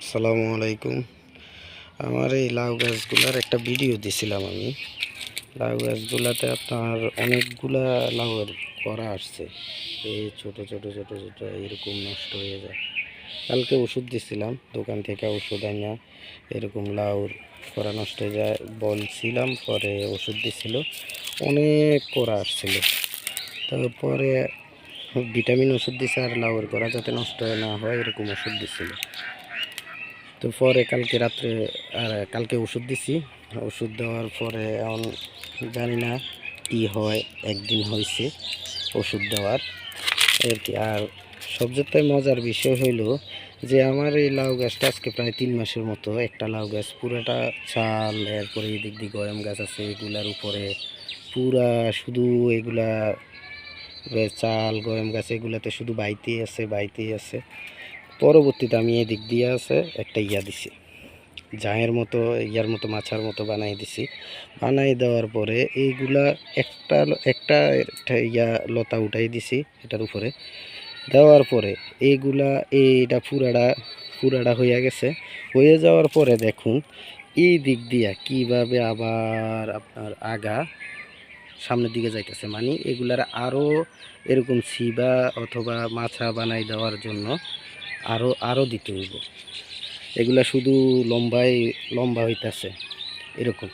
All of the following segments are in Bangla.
আসসালামু আলাইকুম। আমার এই লাউ গাছগুলার একটা ভিডিও দিছিলাম আমি। লাউ গাছগুলাতে আপনার অনেকগুলা লাউয়ের করা আসছে। এই ছোট ছোট ছোট ছোট এরকম নষ্ট হয়ে যায়। কালকে ওষুধ দিছিলাম, দোকান থেকে ওষুধ আনিয়া এরকম লাউর করা নষ্ট হয়ে যায় বলছিলাম, পরে ওষুধ দিছিল, অনেক করা আসছিল। তারপরে ভিটামিন ওষুধ দিছে আর লাউয়ের করা যাতে নষ্ট না হয়, এরকম ওষুধ দিছিল। তো পরে কালকে রাত্রে, আর কালকে ওষুধ দিছি। ওষুধ দেওয়ার পরে এখন জানি না কী হয়, একদিন হয়েছে ওষুধ দেওয়ার। আর কি, আর সবচেয়ে মজার বিষয় হইল যে আমার এই লাউ গাছটা আজকে প্রায় তিন মাসের মতো। একটা লাউ গাছ, পুরাটা চাল এরপরে এদিক দিয়ে গরম গাছ আছে এগুলার উপরে। পুরা শুধু এগুলা চাল গরম গাছ, এগুলাতে শুধু বাইতেই আছে বাইতেই আছে। পরবর্তীতে আমি এদিক দিয়ে আছে একটা ইয়া দিছি। জায়ের মতো, ইয়ার মতো, মাছার মতো বানাই দিছি। বানাই দেওয়ার পরে এইগুলা একটা একটা ইয়া লতা উঠাই দিছি এটার উপরে। দেওয়ার পরে এইগুলা, এইটা পুরাটা পুরাটা হইয়া গেছে। হয়ে যাওয়ার পরে দেখুন, এই দিক দিয়া কীভাবে আবার আপনার আগা সামনের দিকে যাইতেছে। মানে এগুলার আরও এরকম সিবা অথবা মাছা বানাই দেওয়ার জন্য আরও আরও দিতে হইব। এগুলা শুধু লম্বাই লম্বা হইতাছে, এরকম।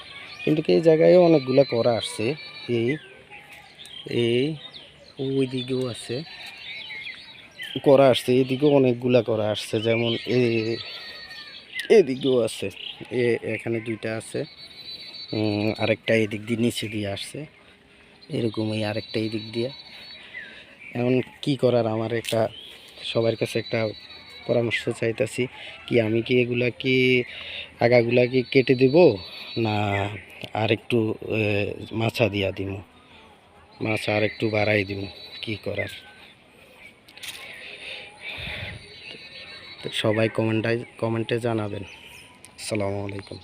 কিন্তু এই জায়গায়ও অনেকগুলা করা আসছে। এই এই ওই দিকেও আছে। করা আসছে, এদিকেও অনেকগুলা করা আসছে। যেমন এ, এদিকেও আছে। এ, এখানে দুইটা আছে। আরেকটা এদিক দিয়ে নিচে দিয়ে আসছে। এরকম এই আরেকটা এদিক দিয়ে। এমন কি করার? আমার একটা, সবার কাছে একটা পরামর্শ চাইতেছি কি আমি কি এগুলা কি আগাগুলা কি কেটে দেব না আর একটু মাছা দিয়া দিব মাছ আর একটু বাড়াই দিব কি করার? সবাই কমেন্টাই, কমেন্টে জানাবেন। আসসালামু আলাইকুম।